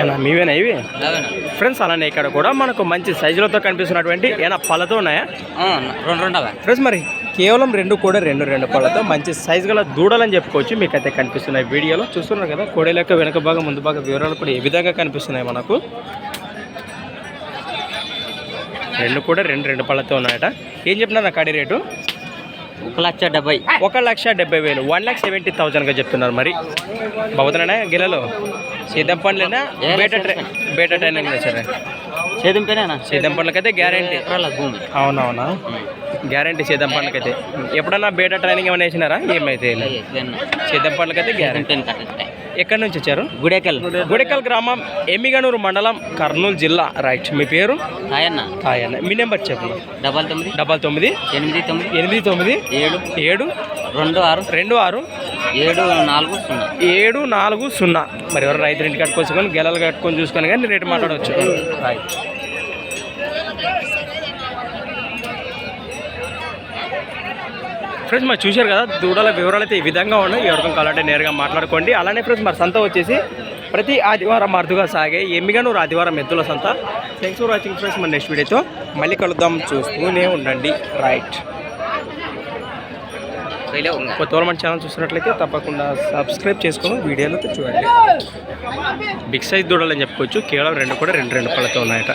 ఏనా మీవేనా ఇవి? ఫ్రెండ్స్ అలానే ఇక్కడ కూడా మనకు మంచి సైజులతో కనిపిస్తున్నటువంటి ఏనా పళ్ళతో ఉన్నాయా? రెండు రెండు ఫ్రెండ్స్ మరి కేవలం రెండు కూడా రెండు రెండు పళ్ళతో మంచి సైజు గల దూడలని చెప్పుకోవచ్చు. మీకు అయితే కనిపిస్తున్నాయి వీడియోలో చూస్తున్నారు కదా కోడెల యొక్క వెనక భాగం ముందు భాగం వివరాలు కూడా ఏ విధంగా కనిపిస్తున్నాయి మనకు. రెండు కూడా రెండు రెండు పళ్ళతో ఉన్నాయట. ఏం చెప్పినారు నా కాడి రేటు? ఒక లక్ష డెబ్బై. ఒక లక్ష డెబ్బై వేలు. వన్ లాక్ సెవెంటీ థౌజండ్గా చెప్తున్నారు మరి. బాగుతున్నానా గిలలో సీతం పండ్లేనా బేట ట్రై బేట ట్రైనింగ్ సరే సేద్యం పేరేనా సీతం పండ్లకైతే గ్యారంటీ అవునవునా? గ్యారంటీ సీతం పండ్లకైతే ఎప్పుడన్నా బేట ట్రైనింగ్ ఏమైనా వేసినారా ఏమైతే? సీతం పండ్లకైతే గ్యారంటీ ఎక్కడి నుంచి వచ్చారు? గుడేకల్. గుడికల్ గ్రామం ఎమ్మిగనూరు మండలం కర్నూలు జిల్లా. రైట్. మీ పేరు? ఆయన్న హాయన్న. మీ నెంబర్ చెప్పు డబల్ తొమ్మిది. డబల్ తొమ్మిది. ఎనిమిది తొమ్మిది. ఎనిమిది తొమ్మిది. ఏడు. ఏడు. రెండు ఆరు. రెండు ఆరు. ఏడు నాలుగు సున్నా. ఏడు నాలుగు సున్నా. మరి ఎవరు రైతు ఇంటి కట్టుకోవచ్చు గెలలు కట్టుకొని చూసుకొని కానీ రేటు మాట్లాడవచ్చు. రైట్. ఫ్రెండ్స్ మరి చూశారు కదా దూడల వివరాలు అయితే ఈ విధంగా ఉన్నాయి. ఎవరికం కావాలంటే నేరుగా మాట్లాడుకోండి. అలానే ఫ్రెండ్స్ మరి సంత వచ్చేసి ప్రతి ఆదివారం అరుదుగా సాగే ఎమ్మిగానూరు ఆదివారం ఎద్దుల సంత. థ్యాంక్స్ ఫర్ వాచింగ్ ఫ్రెండ్స్ మన నెక్స్ట్ వీడియోతో మళ్ళీ కలుద్దాం. చూస్తూనే ఉండండి. రైట్ కొత్తవారు మన ఛానల్ చూసినట్లయితే తప్పకుండా సబ్స్క్రైబ్ చేసుకొని వీడియోలు చూడండి. బిగ్ సైజ్ దూడలు అని చెప్పుకోవచ్చు. కేవలం రెండు కూడా రెండు రెండు పళ్ళతో ఉన్నాయట.